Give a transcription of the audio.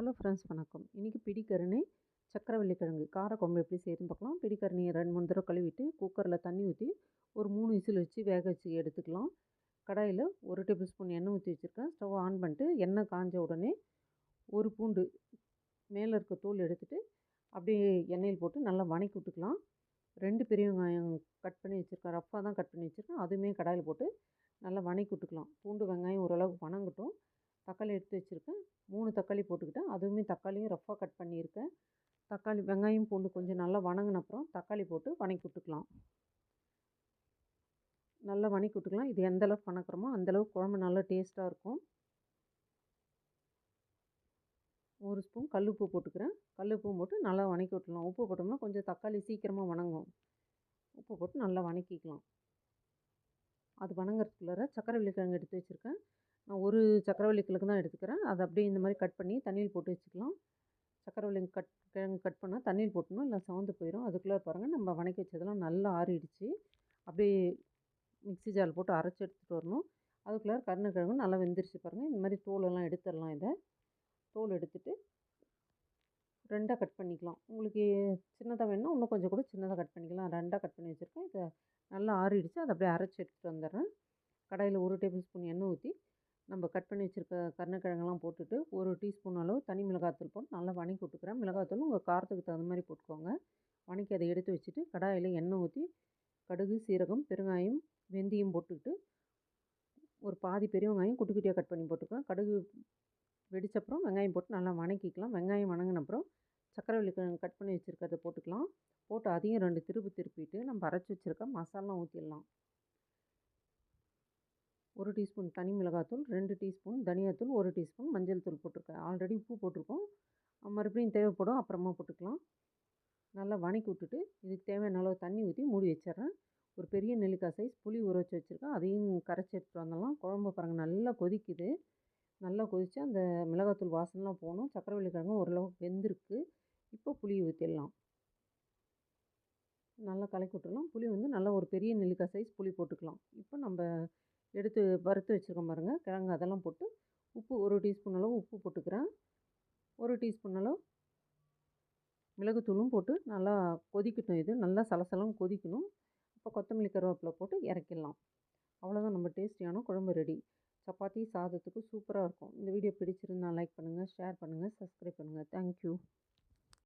Hello friends வணக்கம். இன்றைக்கி பிடிக்கரணை சக்கரவள்ளி கிழங்கு காரக்குழம்பு எப்படி செய்யுதுன்னு பார்க்கலாம். பிடிக்கருணையை ரெண்டு மூணு தடவை கழுவிட்டு குக்கரில் தண்ணி ஊற்றி ஒரு மூணு விசில் வச்சு வேக வச்சு எடுத்துக்கலாம். கடாயில் ஒரு டேபிள் ஸ்பூன் எண்ணெய் ஊற்றி வச்சுருக்கேன். ஸ்டவ் ஆன் பண்ணிட்டு எண்ணெய் காஞ்ச உடனே ஒரு பூண்டு மேலே இருக்க தோல் எடுத்துகிட்டு அப்படியே எண்ணெயில் போட்டு நல்லா வணக்கி விட்டுக்கலாம். ரெண்டு பெரிய வெங்காயம் கட் பண்ணி வச்சுருக்கேன். ரஃப்பாக தான் கட் பண்ணி வச்சுருக்கேன். அதுவுமே கடாயில் போட்டு நல்லா வணக்கி விட்டுக்கலாம். பூண்டு வெங்காயம் ஓரளவுக்கு வணங்கட்டும். தக்காளி எடுத்து வச்சுருக்கேன். மூணு தக்காளி போட்டுக்கிட்டேன். அதுவுமே தக்காளியும் ரஃப்பாக கட் பண்ணியிருக்கேன். தக்காளி வெங்காயம் பூண்டு கொஞ்சம் நல்லா வணங்கின அப்புறம் தக்காளி போட்டு வணக்கி விட்டுக்கலாம். நல்லா வணக்கி விட்டுக்கலாம். இது எந்த அளவுக்கு வணக்கிறோமோ அந்தளவுக்கு குழம்பு நல்லா டேஸ்ட்டாக இருக்கும். ஒரு ஸ்பூன் கல் உப்பு போட்டுக்கிறேன். கல் போட்டு நல்லா வணக்கி விட்டுலாம். உப்பு போட்டோம்னா கொஞ்சம் தக்காளி சீக்கிரமாக வணங்கும். உப்பு போட்டு நல்லா வணக்கிக்கலாம். அது வணங்குறதுக்குள்ளார சக்கரை கிழங்கு எடுத்து வச்சுருக்கேன். நான் ஒரு சக்கரவள்ளி கிழங்கு தான் எடுத்துக்கிறேன். அதை அப்படியே இந்த மாதிரி கட் பண்ணி தண்ணியில் போட்டு வச்சுக்கலாம். சக்கரவள்ளி கட் கிழங்கு கட் பண்ணால் தண்ணியில் போட்டணும் இல்லை சவந்து போயிடும். அதுக்குள்ளே பாருங்கள் நம்ம வணக்கி வச்சதெல்லாம் நல்லா ஆறிடுச்சு. அப்படியே மிக்ஸி ஜாரில் போட்டு அரைச்சி எடுத்துகிட்டு வரணும். அதுக்குள்ளே கருணக்கிழங்கு நல்லா வெந்துருச்சு பாருங்கள் இந்த மாதிரி தோலெல்லாம் எடுத்துடலாம் இதை. தோல் எடுத்துட்டு ரெண்டாக கட் பண்ணிக்கலாம். உங்களுக்கு சின்னதாக வேணும்னா இன்னும் கொஞ்சம் கூட சின்னதாக கட் பண்ணிக்கலாம். ரெண்டாக கட் பண்ணி வச்சுருக்கேன். இதை நல்லா ஆறிடுச்சு. அதை அப்படியே அரைச்சி எடுத்துகிட்டு வந்துடுறேன். கடாயில் ஒரு டேபிள் ஸ்பூன் எண்ணெய் ஊற்றி நம்ம கட் பண்ணி வச்சுருக்க கருணக்கிழங்கெல்லாம் போட்டுட்டு ஒரு டீஸ்பூன் அளவு தனி மிளகாத்தூள் போட்டு நல்லா வணக்கி விட்டுக்கிறேன் மிளகாத்தூள் உங்கள் காரத்துக்கு தகுந்த மாதிரி போட்டுக்கோங்க. வணக்கி அதை எடுத்து வச்சுட்டு கடாயில் எண்ணெய் ஊற்றி கடுகு சீரகம் பெருங்காயம் வெந்தயம் போட்டுக்கிட்டு ஒரு பாதி பெரிய வெங்காயம் குட்டி குட்டியாக கட் பண்ணி போட்டுக்கலாம். கடுகு வெடிச்சப்புறம் வெங்காயம் போட்டு நல்லா வணக்கிக்கலாம். வெங்காயம் வணங்கின அப்புறம் சக்கரவள்ளி கட் பண்ணி வச்சுருக்கிறத போட்டுக்கலாம். போட்டு அதையும் ரெண்டு திருப்பு திருப்பிட்டு நம்ம அரைச்சி வச்சுருக்க மசாலா ஊற்றிடலாம் ஒரு டீஸ்பூன் தனி மிளகாத்தூள் ரெண்டு டீஸ்பூன் தனியாத்தூள் ஒரு டீஸ்பூன் மஞ்சள் தூள் போட்டிருக்கேன். ஆல்ரெடி உப்பு போட்டிருக்கோம். மறுபடியும் தேவைப்படும் அப்புறமா போட்டுக்கலாம். நல்லா வணக்கி விட்டுட்டு இதுக்கு தேவையான அளவு தண்ணி ஊற்றி மூடி வச்சிட்றேன். ஒரு பெரிய நெல்லிக்காய் சைஸ் புளி ஊற வச்சு வச்சுருக்கேன். அதையும் கரைச்சி எடுத்துகிட்டு வந்துடலாம். குழம்பு பாருங்கள் நல்லா கொதிக்குது. நல்லா கொதித்து அந்த மிளகாத்தூள் வாசனைலாம் போகணும். சக்கரவள்ளி கிழங்கும் ஓரளவுக்கு வெந்திருக்கு. இப்போ புளி ஊற்றிடலாம் நல்லா கலக்கி விட்டுடலாம். புளி வந்து நல்லா ஒரு பெரிய நெல்லிக்காய் சைஸ் புளி போட்டுக்கலாம். இப்போ நம்ம எடுத்து வறுத்து வச்சுருக்கோம் பாருங்கள் கிழங்கு அதெல்லாம் போட்டு உப்பு ஒரு டீஸ்பூன் அளவு உப்பு போட்டுக்கிறேன். ஒரு டீஸ்பூன் அளவு மிளகுத்தூளும் போட்டு நல்லா கொதிக்கட்டும் இது. நல்லா சலசலம் கொதிக்கணும். இப்போ கொத்தமல்லி கருவேப்பிலை போட்டு இறக்கிடலாம். அவ்வளோதான் நம்ம டேஸ்டியான குழம்பு ரெடி. சப்பாத்தி சாதத்துக்கு சூப்பராக இருக்கும். இந்த வீடியோ பிடிச்சிருந்தால் லைக் பண்ணுங்கள் ஷேர் பண்ணுங்கள் சப்ஸ்கிரைப் பண்ணுங்கள் தேங்க்யூ.